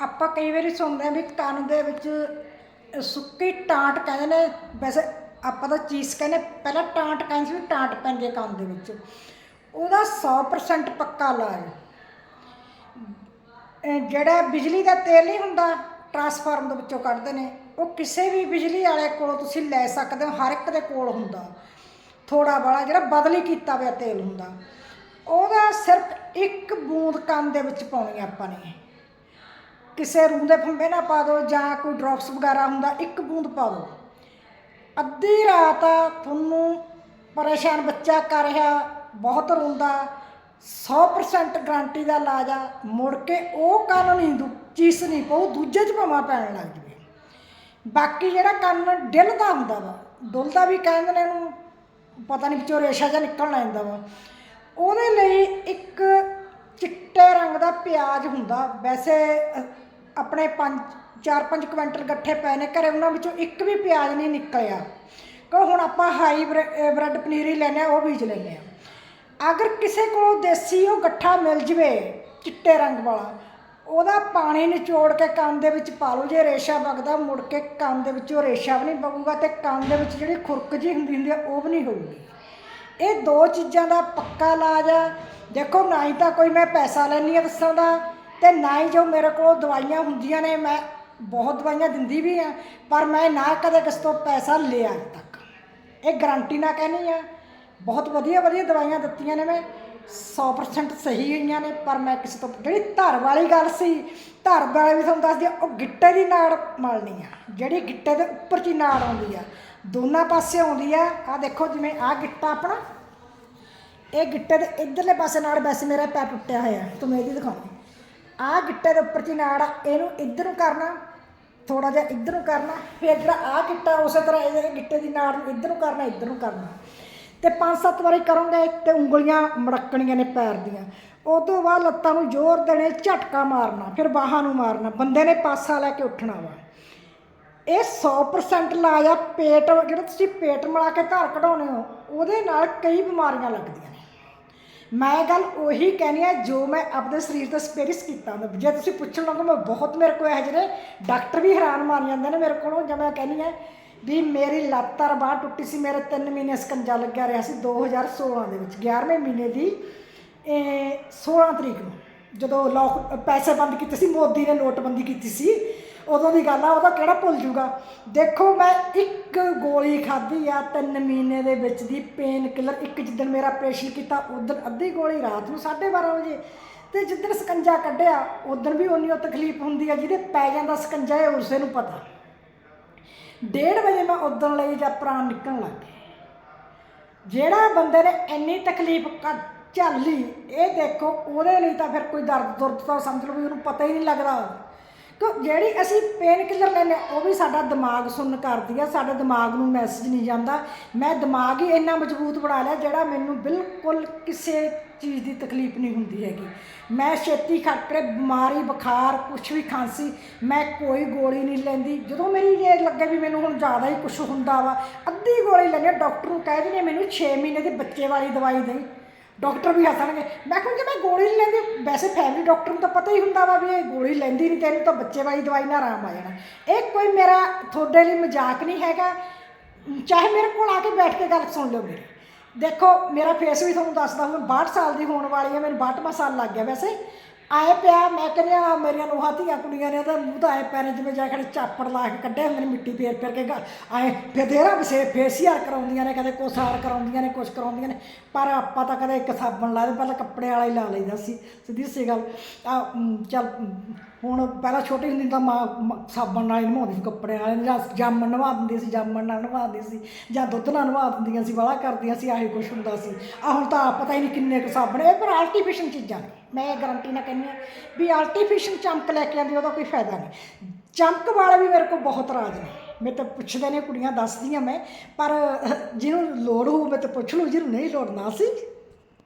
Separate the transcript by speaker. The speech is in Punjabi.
Speaker 1: ਆਪਾਂ ਕਈ ਵਾਰੀ ਸੁਣਦੇ ਹਾਂ ਵੀ ਕੰਨ ਦੇ ਵਿੱਚ ਸੁੱਕੀ ਟਾਂਟ ਕਹਿੰਦੇ ਨੇ, ਵੈਸੇ ਆਪਾਂ ਤਾਂ ਚੀਸ ਕਹਿੰਦੇ ਪਹਿਲਾਂ ਟਾਂਟ ਕਹਿੰਦੇ ਸੀ ਵੀ ਟਾਂਟ ਪੈਂਦੀ ਹੈ ਕੰਨ ਦੇ ਵਿੱਚ। ਉਹਦਾ 100% ਪੱਕਾ ਲਾਜ ਜਿਹੜਾ ਬਿਜਲੀ ਦਾ ਤੇਲ ਨਹੀਂ ਹੁੰਦਾ ਟਰਾਂਸਫਾਰਮ ਦੇ ਵਿੱਚੋਂ ਕੱਢਦੇ ਨੇ, ਉਹ ਕਿਸੇ ਵੀ ਬਿਜਲੀ ਵਾਲੇ ਕੋਲੋਂ ਤੁਸੀਂ ਲੈ ਸਕਦੇ ਹੋ, ਹਰ ਇੱਕ ਦੇ ਕੋਲ ਹੁੰਦਾ। ਥੋੜਾ ਬੜਾ ਜਿਹੜਾ ਬਦਲੀ ਕੀਤਾ ਹੋਇਆ ਤੇਲ ਹੁੰਦਾ। ਉਹਦਾ ਸਿਰਫ ਇੱਕ ਬੂੰਦ ਕੰਨ ਦੇ ਵਿੱਚ ਪਾਉਣੀ ਆਪਾਂ ਨੇ। ਕਿਸੇ ਰੂੰ ਦੇ ਫੰਬੇ ਨਾ ਪਾ ਦਿਓ ਜਾਂ ਕੋਈ ਡ੍ਰੌਪਸ ਵਗੈਰਾ ਹੁੰਦਾ, ਇੱਕ ਬੂੰਦ ਪਾ ਦਿਓ। ਅੱਧੀ ਰਾਤ ਤੁਹਾਨੂੰ ਪਰੇਸ਼ਾਨ ਬੱਚਾ ਕਰ ਰਿਹਾ, ਬਹੁਤ ਰੋਂਦਾ 100% ਗਾਰੰਟੀ ਦਾ ਇਲਾਜ ਆ, ਮੁੜ ਕੇ ਉਹ ਕੰਨ ਨਹੀਂ ਦੂ, ਚੀਸ ਨਹੀਂ ਪਊ ਦੂਜੇ ਚ ਭਾਵਾਂ ਪੈਣ ਲੱਗ ਜਵੇ। ਬਾਕੀ ਜਿਹੜਾ ਕੰਨ ਡਿੱਲਦਾ ਹੁੰਦਾ ਵਾ ਡੁੱਲਦਾ ਵੀ ਕਹਿੰਦੇ ਨੇ ਇਹਨੂੰ, ਪਤਾ ਨਹੀਂ ਵਿੱਚੋਂ ਰੇਸ਼ਾ ਜਿਹਾ ਨਿਕਲਣ ਜਾਂਦਾ ਵਾ। ਉਹਦੇ ਲਈ ਇੱਕ ਚਿੱਟੇ ਰੰਗ ਦਾ ਪਿਆਜ਼ ਹੁੰਦਾ, ਵੈਸੇ ਆਪਣੇ 5 4-5 ਕੁਇੰਟਲ ਗੱਠੇ ਪਏ ਨੇ ਘਰੇ, ਉਹਨਾਂ ਵਿੱਚੋਂ ਇੱਕ ਵੀ ਪਿਆਜ਼ ਨਹੀਂ ਨਿਕਲਿਆ। ਕਿਉਂ ਹੁਣ ਆਪਾਂ ਹਾਈ ਬ੍ਰੈਡ ਪਨੀਰੀ ਲੈਨੇ ਆ ਉਹ ਬੀਜ ਲੈਨੇ ਆ ਅਗਰ ਕਿਸੇ ਕੋਲੋਂ ਦੇਸੀ ਉਹ ਗੱਠਾ ਮਿਲ ਜਵੇ, ਚਿੱਟੇ ਰੰਗ ਵਾਲਾ, ਉਹਦਾ ਪਾਣੀ ਨਿਚੋੜ ਕੇ ਕੰਨ ਦੇ ਵਿੱਚ ਪਾ ਲਓ, ਜੇ ਰੇਸ਼ਾ ਵਗਦਾ ਮੁੜ ਕੇ ਕੰਨ ਦੇ ਵਿੱਚੋਂ ਰੇਸ਼ਾ ਵੀ ਨਹੀਂ ਵਗੂਗਾ ਤੇ ਕੰਨ ਦੇ ਵਿੱਚ ਜਿਹੜੀ ਖੁਰਕ ਜੀ ਹੁੰਦੀ ਹੁੰਦੀ ਆ, ਉਹ ਵੀ ਨਹੀਂ ਹੋਊਗੀ। ਇਹ ਦੋ ਚੀਜ਼ਾਂ ਦਾ ਪੱਕਾ ਇਲਾਜ ਆ। ਦੇਖੋ, ਨਾ ਹੀ ਤਾਂ ਕੋਈ ਮੈਂ ਪੈਸਾ ਲੈਣੀ ਆ ਦੱਸਣ ਦਾ। ਤੇ ਨਾ ਹੀ ਜੋ ਮੇਰੇ ਕੋਲ ਦਵਾਈਆਂ ਹੁੰਦੀਆਂ ਨੇ, ਮੈਂ ਬਹੁਤ ਦਵਾਈਆਂ ਦਿੰਦੀ ਵੀ ਆ, ਪਰ ਮੈਂ ਨਾ ਕਦੇ ਕਿਸ ਤੋਂ ਪੈਸਾ ਲਿਆ ਅੱਜ ਤੱਕ। ਇਹ ਗਾਰੰਟੀ ਨਾਲ ਕਹਿੰਦੀ ਆ, ਬਹੁਤ ਵਧੀਆ ਵਧੀਆ ਦਵਾਈਆਂ ਦਿੱਤੀਆਂ ਨੇ ਮੈਂ 100% ਸਹੀ ਹੋਈਆਂ ਨੇ, ਪਰ ਮੈਂ ਕਿਸੇ ਤੋਂ, ਜਿਹੜੀ ਧਰ ਵਾਲੀ ਗੱਲ ਸੀ, ਧਰ ਵਾਲੇ ਵੀ ਤੁਹਾਨੂੰ ਦੱਸਦੀ ਆ, ਉਹ ਗਿੱਟੇ ਦੀ ਨਾੜ ਮਲਣੀ ਆ, ਜਿਹੜੀ ਗਿੱਟੇ ਦੇ ਉੱਪਰ ਦੀ ਨਾੜ ਆਉਂਦੀ ਆ, ਦੋਨਾਂ ਪਾਸੇ ਆਉਂਦੀ ਆ ਆ ਦੇਖੋ ਜਿਵੇਂ ਆ ਗਿੱਟਾ ਆਪਣਾ, ਇਹ ਗਿੱਟੇ ਦੇ ਇਧਰਲੇ ਪਾਸੇ ਨਾਲ ਵੈਸੇ ਮੇਰਾ ਪੈਰ ਟੁੱਟਿਆ ਹੋਇਆ, ਤੁਹਾਨੂੰ ਇਹਦੀ ਦਿਖਾਉਂਦੀ। ਆਹ ਗਿੱਟੇ ਦੇ ਉੱਪਰ ਦੀ ਨਾੜ ਆ, ਇਹਨੂੰ ਇੱਧਰ ਨੂੰ ਕਰਨਾ ਥੋੜਾ ਜਿਹਾ ਇੱਧਰ ਨੂੰ ਕਰਨਾ, ਫਿਰ ਜਿਹੜਾ ਆਹ ਗਿੱਟਾ ਉਸੇ ਤਰ੍ਹਾਂ ਇਹ ਗਿੱਟੇ ਦੀ ਨਾੜ ਨੂੰ ਇੱਧਰ ਨੂੰ ਕਰਨਾ, ਇੱਧਰ ਨੂੰ ਕਰਨਾ। ਤੇ ਪੰਜ ਸੱਤ ਵਾਰੀ ਕਰੋਗੇ ਤੇ ਉਂਗਲੀਆਂ ਮੜਕਣੀਆਂ ਨੇ ਪੈਰ ਦੀਆਂ। ਉਹ ਤੋਂ ਬਾਅਦ ਲੱਤਾਂ ਨੂੰ ਜ਼ੋਰ ਦੇਣੇ, ਝਟਕਾ ਮਾਰਨਾ, ਫਿਰ ਬਾਹਾਂ ਨੂੰ ਮਾਰਨਾ, ਬੰਦੇ ਨੇ ਪਾਸਾ ਲੈ ਕੇ ਉੱਠਣਾ ਵਾ। ਇਹ 100% ਇਲਾਜ ਆ, ਪੇਟ, ਜਿਹੜਾ ਤੁਸੀਂ ਪੇਟ ਮਿਲਾ ਕੇ ਧਾਰ ਕਢਾਉਣੇ ਹੋ, ਉਹਦੇ ਨਾਲ ਕਈ ਬਿਮਾਰੀਆਂ ਲੱਗਦੀਆਂ। ਮੈਂ ਗੱਲ ਉਹੀ ਕਹਿੰਦੀ ਆ ਜੋ ਮੈਂ ਆਪਣੇ ਸਰੀਰ ਦਾ ਸਪੇਰਿਸ ਕੀਤਾ ਹੁੰਦਾ। ਜੇ ਤੁਸੀਂ ਪੁੱਛਣ ਲੱਗੋ, ਮੈਂ ਬਹੁਤ ਮੇਰੇ ਕੋਲ ਇਹੋ ਜਿਹੇ ਡਾਕਟਰ ਵੀ ਹੈਰਾਨ ਮਾਰ ਜਾਂਦੇ ਨੇ ਮੇਰੇ ਕੋਲੋਂ ਜਦ ਮੈਂ ਕਹਿੰਦੀ ਆ ਵੀ ਮੇਰੀ ਲੱਤ ਔਰ ਬਾਂਹ ਟੁੱਟੀ ਸੀ, ਮੇਰੇ 3 ਮਹੀਨੇ ਸਕੰਜਾ ਲੱਗਿਆ ਰਿਹਾ ਸੀ 2016 ਦੇ ਵਿੱਚ 11ਵੇਂ ਮਹੀਨੇ ਦੀ, ਇਹ 16 ਤਰੀਕ ਨੂੰ ਜਦੋਂ ਲੋਕ ਪੈਸੇ ਬੰਦ ਕੀਤੇ ਸੀ, ਮੋਦੀ ਨੇ ਨੋਟਬੰਦੀ ਕੀਤੀ ਸੀ ਉਦੋਂ ਦੀ ਗੱਲ ਆ ਉਹਦਾ ਕਿਹੜਾ ਭੁੱਲ ਜੂਗਾ ਦੇਖੋ, ਮੈਂ ਇੱਕ ਗੋਲੀ ਖਾਧੀ ਆ 3 ਮਹੀਨੇ ਦੇ ਵਿੱਚ ਦੀ ਪੇਨ ਕਿਲਰ ਇੱਕ ਜਿੱਦਣ ਮੇਰਾ ਆਪਰੇਸ਼ਨ ਕੀਤਾ, ਉਦੋਂ ਅੱਧੀ ਗੋਲੀ ਰਾਤ ਨੂੰ 12:30 ਵਜੇ। ਤੇ ਜਿੱਦਣ ਸਕੰਜਾ ਕੱਢਿਆ, ਉਦੋਂ ਵੀ ਉਨੀ ਉਹ ਤਕਲੀਫ ਹੁੰਦੀ ਆ ਜਿਹਦੇ ਪੈ ਜਾਂਦਾ ਸਕੰਜਾ, ਇਹ ਉਸੇ ਨੂੰ ਪਤਾ। ਡੇਢ ਵਜੇ ਮੈਂ ਉਦੋਂ ਲਈ ਜਾਂ ਪ੍ਰਾਣ ਨਿਕਲਣ ਲੱਗ ਗਏ। ਜਿਹੜਾ ਬੰਦੇ ਨੇ ਇੰਨੀ ਤਕਲੀਫ ਝੱਲੀ ਇਹ ਦੇਖੋ, ਉਹਦੇ ਲਈ ਤਾਂ ਫਿਰ ਕੋਈ ਦਰਦ ਦੁਰਦ ਤਾਂ ਸਮਝ ਲਓ ਵੀ ਉਹਨੂੰ ਪਤਾ ਹੀ ਨਹੀਂ ਲੱਗਦਾ। ਕਿ ਜਿਹੜੀ ਅਸੀਂ ਪੇਨ ਕਿਲਰ ਲੈਂਦੇ ਹਾਂ, ਉਹ ਵੀ ਸਾਡਾ ਦਿਮਾਗ ਸੁੰਨ ਕਰਦੀ ਆ ਸਾਡਾ ਦਿਮਾਗ ਨੂੰ ਮੈਸੇਜ ਨਹੀਂ ਜਾਂਦਾ। ਮੈਂ ਦਿਮਾਗ ਹੀ ਇੰਨਾ ਮਜ਼ਬੂਤ ਬਣਾ ਲਿਆ ਜਿਹੜਾ ਮੈਨੂੰ ਬਿਲਕੁਲ ਕਿਸੇ ਚੀਜ਼ ਦੀ ਤਕਲੀਫ ਨਹੀਂ ਹੁੰਦੀ ਹੈਗੀ। ਮੈਂ ਛੇਤੀ ਖੜਕਰੇ ਬਿਮਾਰੀ ਬੁਖਾਰ ਕੁਛ ਵੀ ਖਾਂਸੀ ਮੈਂ ਕੋਈ ਗੋਲੀ ਨਹੀਂ ਲੈਂਦੀ। ਜਦੋਂ ਮੇਰੀ ਇਹ ਲੱਗੇ ਵੀ ਮੈਨੂੰ ਹੁਣ ਜ਼ਿਆਦਾ ਹੀ ਕੁਛ ਹੁੰਦਾ ਵਾ ਅੱਧੀ ਗੋਲੀ ਲੈਂਦੀ ਹਾਂ, ਡਾਕਟਰ ਨੂੰ ਕਹਿ ਦਿੰਦੇ ਮੈਨੂੰ 6 ਮਹੀਨੇ ਦੇ ਬੱਚੇ ਵਾਲੀ ਦਵਾਈ ਦੇ ਡਾਕਟਰ ਵੀ ਹੱਸਣਗੇ। ਮੈਂ ਕਹੂੰਗੀ ਮੈਂ ਗੋਲੀ ਨਹੀਂ ਲੈਂਦੀ। ਵੈਸੇ ਫੈਮਿਲੀ ਡਾਕਟਰ ਨੂੰ ਤਾਂ ਪਤਾ ਹੀ ਹੁੰਦਾ ਵਾ ਵੀ ਇਹ ਗੋਲੀ ਲੈਂਦੀ ਨਹੀਂ ਤੈਨੂੰ ਤਾਂ ਬੱਚੇ ਵਾਲੀ ਦਵਾਈ ਨਾਲ ਆਰਾਮ ਆ ਜਾਣਾ। ਇਹ ਕੋਈ ਮੇਰਾ, ਤੁਹਾਡੇ ਲਈ ਮਜ਼ਾਕ ਨਹੀਂ ਹੈਗਾ। ਚਾਹੇ ਮੇਰੇ ਕੋਲ ਆ ਕੇ ਬੈਠ ਕੇ ਗੱਲ ਸੁਣ ਲਿਓ ਮੇਰੀ। ਦੇਖੋ, ਮੇਰਾ ਫੇਸ ਵੀ ਤੁਹਾਨੂੰ ਦੱਸਦਾ, ਹੁਣ 62 ਸਾਲ ਦੀ ਹੋਣ ਵਾਲੀ ਹੈ, ਮੈਨੂੰ 62ਵਾਂ ਸਾਲ ਲੱਗ ਗਿਆ ਵੈਸੇ। ਆਏ ਪਿਆ, ਮੈਂ ਕਹਿੰਦੀ ਆ ਮੇਰੀਆਂ ਨੂੰਹਾਂ, ਧੀਆਂ, ਕੁੜੀਆਂ ਨੇ ਤਾਂ ਮੂੰਹ ਤਾਂ ਆਏ ਪੈਰੇ ਜਿਵੇਂ ਜਾ ਕੇ ਚਾਪੜ ਲਾ ਕੇ ਕੱਢਿਆ ਹੁੰਦੇ ਨੇ ਮਿੱਟੀ ਫੇਰ ਫੇਰ ਕੇ ਗਾ- ਆਏ ਫੇਦੇਰਾ ਵਿਸੇ ਫੇਸੀਆ ਕਰਾਉਂਦੀਆਂ ਨੇ, ਕਦੇ ਕੋਸਾਰ ਕਰਾਉਂਦੀਆਂ ਨੇ, ਕੁਛ ਕਰਾਉਂਦੀਆਂ ਨੇ। ਪਰ ਆਪਾਂ ਤਾਂ ਕਦੇ ਇੱਕ ਸਾਬਣ ਲਾ ਦੇ, ਪਹਿਲਾਂ ਕੱਪੜੇ ਵਾਲਾ ਹੀ ਲਾ ਲਈਦਾ ਸੀ, ਸਿੱਧੀ ਸੀ ਗੱਲ। ਆ ਚੱਲ, ਹੁਣ ਪਹਿਲਾਂ ਛੋਟੀ ਹੁੰਦੀ ਤਾਂ ਮਾਂ ਸਾਬਣ ਨਾਲ ਹੀ ਨਵਾਉਂਦੀ ਸੀ, ਕੱਪੜੇ ਵਾਲੇ ਜਾਂ ਜਾਮਣ ਨਵਾ ਦਿੰਦੀ ਸੀ ਜਾਮਣ ਨਾਲ ਨਵਾ ਦਿੰਦੀ ਸੀ, ਜਾਂ ਦੁੱਧ ਨਾਲ ਨਵਾ ਦਿੰਦੀਆਂ ਸੀ, ਵਾਲਾ ਕਰਦੀਆਂ ਸੀ, ਆਹੀ ਕੁਛ ਹੁੰਦਾ ਸੀ। ਆ, ਹੁਣ ਤਾਂ ਪਤਾ ਹੀ ਨਹੀਂ ਕਿੰਨੇ ਕੁ ਸਾਬਣ, ਇਹ ਪਰ ਆਰਟੀਫੀਸ਼ੀਅਲ ਚੀਜ਼ਾਂ ਨੇ। ਮੈਂ ਇਹ ਗਾਰੰਟੀ ਨਾਲ ਕਹਿੰਦੀ ਹਾਂ ਵੀ ਆਰਟੀਫੀਸ਼ੀਅਲ ਚਮਕ ਲੈ ਕੇ ਆਉਂਦੀ, ਉਹਦਾ ਕੋਈ ਫਾਇਦਾ ਨਹੀਂ। ਚਮਕ ਵਾਲੇ ਵੀ ਮੇਰੇ ਕੋਲ ਬਹੁਤ ਰਾਜ ਨੇ। ਮੈਂ ਤਾਂ ਪੁੱਛਦੇ ਨੇ ਕੁੜੀਆਂ ਦੱਸਦੀਆਂ ਮੈਂ। ਪਰ ਜਿਹਨੂੰ ਲੋੜ ਹੋਊ, ਮੈਂ ਤਾਂ ਪੁੱਛ ਲੂ ਜਿਹਨੂੰ ਨਹੀਂ ਲੋੜ ਨਾ ਸੀ।